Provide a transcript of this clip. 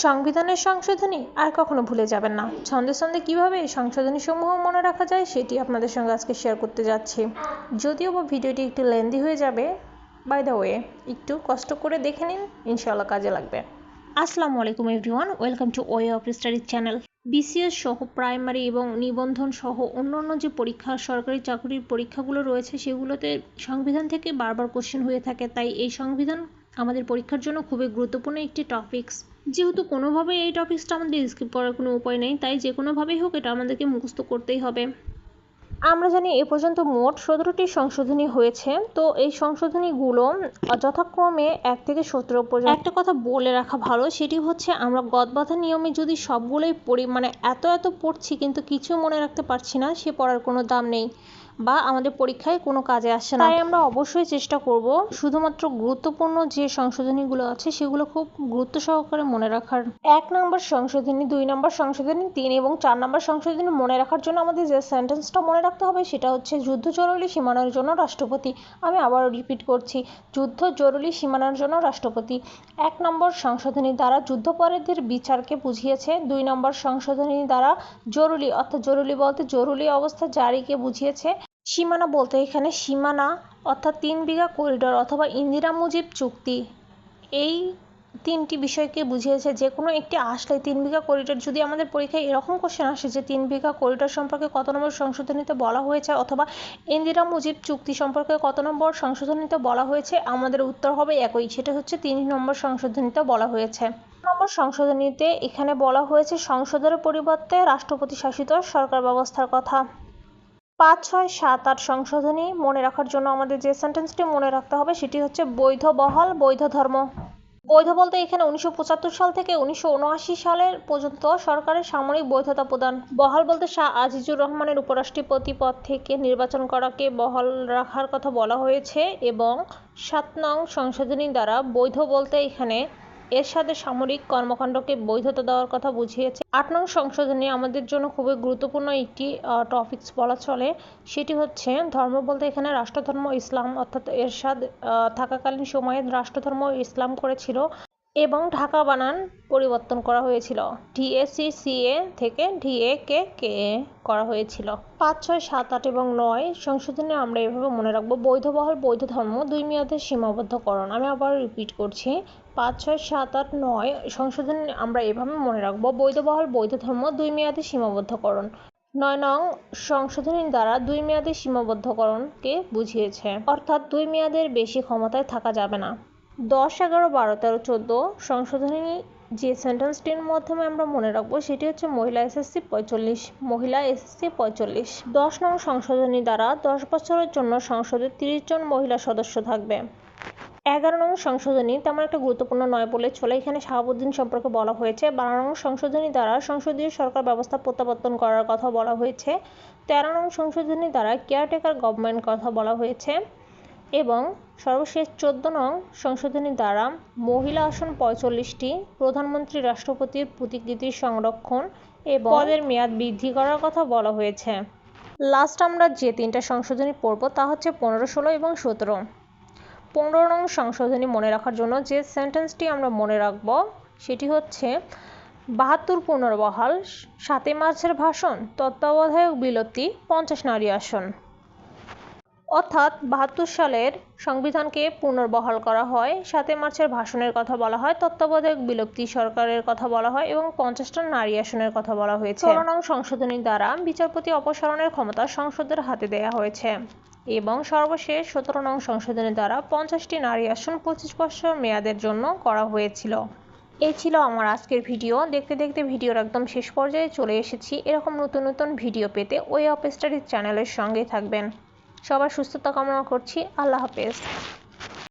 সংবিধানের সংশোধনী আর কখনো ভুলে যাবেন না। ছন্দে ছন্দে কীভাবে এই সংশোধনীসমূহ মনে রাখা যায় সেটি আপনাদের সঙ্গে আজকে শেয়ার করতে যাচ্ছি। যদিও বা ভিডিওটি একটু লেন্দি হয়ে যাবে বাই দ্য ওয়ে একটু কষ্ট করে দেখে নিন ইনশাল্লাহ কাজে লাগবে। আসসালামু আলাইকুম everyone welcome to way of studies channel BCS সহ প্রাইমারি এবং নিবন্ধন সহ অন্য অন্য যে পরীক্ষা, সরকারি চাকরির পরীক্ষাগুলো রয়েছে, সেগুলোতে সংবিধান থেকে বারবার কোশ্চেন হয়ে থাকে। তাই এই সংবিধান আমাদের পরীক্ষার জন্য খুবই গুরুত্বপূর্ণ একটি টপিকস যেহেতু কোনোভাবেই এই টপিকসটা আমাদের স্কিপ করার কোনো উপায় নেই তাই যে কোনোভাবেই হোক এটা আমাদেরকে মুখস্থ করতেই হবে। আমরা জানি এ পর্যন্ত মোট সতেরোটি সংশোধনী হয়েছে তো এই সংশোধনীগুলো যথাক্রমে এক থেকে সতেরো পর্যন্ত একটা কথা বলে রাখা ভালো সেটি হচ্ছে আমরা গদবাধা নিয়মে যদি সবগুলোই পড়ি মানে এত এত পড়ছি কিন্তু কিছু মনে রাখতে পারছি না সে পড়ার কোনো দাম নেই। বা আমাদের পরীক্ষায় কোনো কাজে আসে না। তাই আমরা অবশ্যই চেষ্টা করব শুধুমাত্র গুরুত্বপূর্ণ যে সংশোধনীগুলো আছে সেগুলো খুব গুরুত্ব সহকারে মনে রাখার। এক নম্বর সংশোধনী, দুই নম্বর সংশোধনী, তিন এবং চার নম্বর সংশোধনী মনে রাখার জন্য আমাদের যে সেন্টেন্সটা মনে রাখতে হবে সেটা হচ্ছে যুদ্ধ জরুরি সীমানার জন্য রাষ্ট্রপতি। আমি আবারও রিপিট করছি, যুদ্ধ জরুরি সীমানার জন্য রাষ্ট্রপতি। এক নম্বর সংশোধনী দ্বারা যুদ্ধপরাধীর বিচারকে বুঝিয়েছে, দুই নম্বর সংশোধনী দ্বারা জরুরি, অর্থাৎ জরুরি বলতে জরুরি অবস্থা জারিকে বুঝিয়েছে সীমানা বলতে এখানে সীমানা অর্থাৎ তিন বিঘা করিডোর অথবা ইন্দিরা মুজিব চুক্তি। এই তিনটি বিষয়কে বুঝিয়েছে যে কোনো একটি আসলে তিন বিঘা করিডোর যদি আমাদের পরীক্ষায় এরকম কোশ্চেন আসে যে তিন বিঘা করিডোর সম্পর্কে কত নম্বর সংশোধনীতে বলা হয়েছে অথবা ইন্দিরা মুজিব চুক্তি সম্পর্কে কত নম্বর সংশোধনীতে বলা হয়েছে, আমাদের উত্তর হবে একই। সেটা হচ্ছে তিন নম্বর সংশোধনীতে বলা হয়েছে। নম্বর সংশোধনীতে এখানে বলা হয়েছে সংসদের পরিবর্তে রাষ্ট্রপতি শাসিত সরকার ব্যবস্থার কথা। পাঁচ, ছয়, সাত, আট সংশোধনী মনে রাখার জন্য আমাদের যে সেন্টেন্সটি মনে রাখতে হবে সেটি হচ্ছে বৈধ বহাল বৈধ ধর্ম বৈধ বলতে এখানে উনিশশো পঁচাত্তর সাল থেকে উনিশশো উনআশি সালের পর্যন্ত সরকারের সামরিক বৈধতা প্রদান। বহাল বলতে শাহ আজিজুর রহমানের উপরাষ্ট্রপতি পদ থেকে নির্বাচন করাকে বহাল রাখার কথা বলা হয়েছে এবং সাত নং সংশোধনী দ্বারা বৈধ বলতে এখানে এরশাদের সামরিক কর্মকাণ্ডকে বৈধতা দেওয়ার কথা বুঝিয়েছে। আট নং সংশোধনী আমাদের জন্য খুবই গুরুত্বপূর্ণ একটি টপিকস বলা চলে। সেটি হচ্ছে, ধর্ম বলতে এখানে রাষ্ট্রধর্ম, ইসলাম, অর্থাৎ এরশাদ থাকাকালীন সময়ে রাষ্ট্রধর্ম ইসলাম করেছিল। এবং ঢাকা বানান পরিবর্তন করা হয়েছিল। ডিএসিসিএ থেকে ডিএ কে কে করা হয়েছিল। পাঁচ, ছয়, সাত, আট এবং নয় সংশোধনে আমরা এভাবে মনে রাখব বৈধ বহল বৈধ ধর্ম দুই মেয়াদের সীমাবদ্ধকরণ। আমি আবার রিপিট করছি। পাঁচ, ছয়, সাত, আট, নয় সংশোধন আমরা এভাবে মনে রাখব বৈধ বহল বৈধ ধর্ম দুই মেয়াদে সীমাবদ্ধকরণ। নয় নং সংশোধনী দ্বারা দুই মেয়াদের সীমাবদ্ধকরণকে বুঝিয়েছে। অর্থাৎ দুই মেয়াদের বেশি ক্ষমতায় থাকা যাবে না। দশ, এগারো, বারো, তেরো, চোদ্দ সংশোধনী যে সেন্টেন্সটির মাধ্যমে আমরা মনে রাখব সেটি হচ্ছে মহিলা এসএসসি পঁয়তাল্লিশ, মহিলা এসএসসি পঁয়তাল্লিশ। দশ নং সংশোধনী দ্বারা দশ বছরের জন্য সংসদে তিরিশ জন মহিলা সদস্য থাকবে। এগারো নং সংশোধনী, তেমন একটা গুরুত্বপূর্ণ নয় বলে চলে, এখানে শাহাবুদ্দিন সম্পর্কে বলা হয়েছে। বারো নং সংশোধনী দ্বারা সংসদীয় সরকার ব্যবস্থা প্রত্যাবর্তন করার কথা বলা হয়েছে। তেরো নং সংশোধনী দ্বারা কেয়ারটেকার গভর্নমেন্ট কথা বলা হয়েছে। এবং সর্বশেষ চোদ্দ নং সংশোধনী দ্বারা মহিলা আসন পঁয়তাল্লিশটি প্রধানমন্ত্রী রাষ্ট্রপতির প্রতিকৃতির সংরক্ষণ এবং পদের মেয়াদ বৃদ্ধি করার কথা বলা হয়েছে। লাস্ট আমরা যে তিনটা সংশোধনী পড়ব তা হচ্ছে পনেরো, ষোলো এবং সতেরো। পনেরো নং সংশোধনী মনে রাখার জন্য যে সেন্টেন্সটি আমরা মনে রাখব সেটি হচ্ছে বাহাত্তর পুনর্বহাল, সাতই মার্চের ভাষণ, তত্ত্বাবধায়ক বিলতি, পঞ্চাশ নারী আসন। অর্থাৎ বাহাত্তর সালের সংবিধানকে পুনর্বহাল করা হয়। সাতই মার্চের ভাষণের কথা বলা হয়, তত্ত্বাবধায়ক বিলুপ্তি সরকারের কথা বলা হয় এবং পঞ্চাশটা নারী আসনের কথা বলা হয়েছে। নং সংশোধনী দ্বারা বিচারপতি অপসারণের ক্ষমতা সংসদের হাতে দেয়া হয়েছে এবং সর্বশেষ সতেরো নং সংশোধনী দ্বারা পঞ্চাশটি নারী আসন পঁচিশ বছর মেয়াদের জন্য করা হয়েছিল। এই ছিল আমার আজকের ভিডিও। দেখতে দেখতে ভিডিওর একদম শেষ পর্যায়ে চলে এসেছি। এরকম নতুন নতুন ভিডিও পেতে ওই স্টাডিজ চ্যানেলের সঙ্গেই থাকবেন। সবার সুস্থতা কামনা করছি। আল্লাহ হাফেজ।